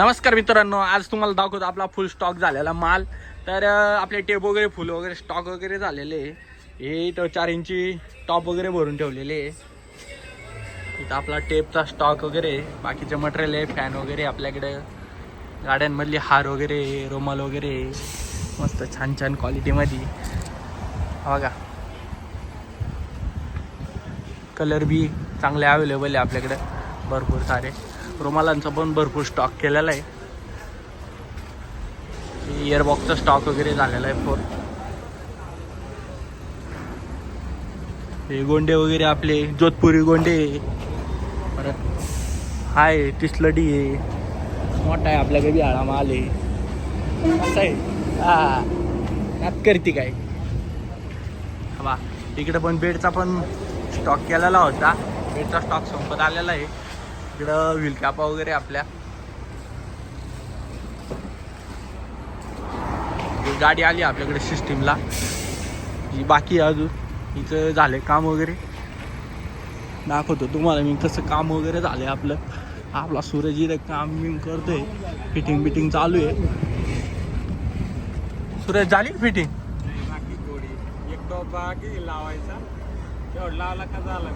नमस्कार मित्रांनो आज तुम्हाला दाखवतो आपला फुल स्टॉक झालेला माल. तर आपले टेप वगैरे फुल वगैरे स्टॉक वगैरे झालेले हे इथं चार इंची टॉप वगैरे भरून ठेवलेले इथं आपला टेपचा स्टॉक वगैरे बाकीचे मटेरियल आहे फॅन वगैरे आपल्याकडे. गाड्यांमधली हार वगैरे रुमाल वगैरे मस्त छान छान क्वालिटीमध्ये बघा. कलर बी चांगले अवेलेबल आहे आपल्याकडे. भरपूर सारे. रुमालांचा पण भरपूर स्टॉक केलेला आहे. इयरबॉक्सचा स्टॉक वगैरे झालेला आहे फोर हे गोंडे वगैरे आपले जोधपुरी गोंडे. परत हाय तिसलडी आहे. मोठा आहे आपल्याकडे बी आळा माल आहे. कसं आहे. हा. करते काय? बा इकडे पण बेडचा पण स्टॉक केलेला होता. बेडचा स्टॉक संपत आलेला आहे. इकडं व्हील कॅपा वगैरे आपल्या. गाडी आली आपल्याकडे सिस्टीमला ही बाकी आहे अजून. हिचं झाले काम वगैरे. दाखवतो तुम्हाला मी कसं काम वगैरे झालंय आपलं. आपला सूरज इथं काम मी करतोय. फिटिंग बिटिंग चालू आहे. सूरज झाली फिटिंग बाकी थोडी. एक टॉप बाकी लावायचा. झाला?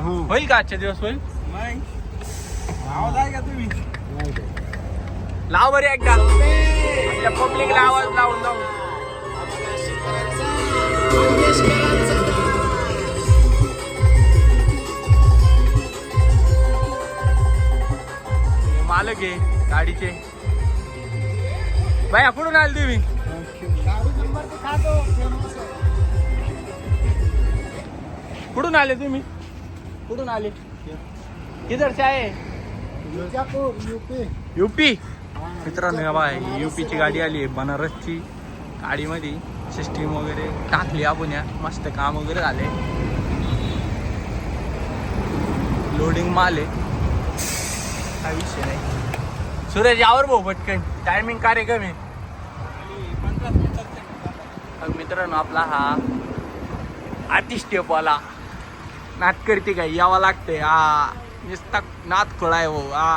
हां. होईल का आजच्या दिवस होईल? आवाज आहे का तुम्ही? लाव बरे एकदा. आपल्या पब्लिकला आवाज लावून जाऊ. मालक आहे गाडीचे. बाया कुठून आले तुम्ही? कुठून आले तुम्ही? कुठून आले? किधरचे आहे युपी। युपी? मित्रांनो ही युपीची गाडी आली आहे बनारसची. गाडीमध्ये सिस्टीम वगैरे टाकली आपण या. मस्त काम वगैरे झाले. लोडिंग माल आहे. काय विषय नाही. सूरज यावर भाऊ पटकन. टायमिंग कार्यक्रम आहे मग मित्रांनो आपला हा आर्टिस्टेपवाला नात करते काय यावं लागते हा. नुसता नात खोळाय हो हा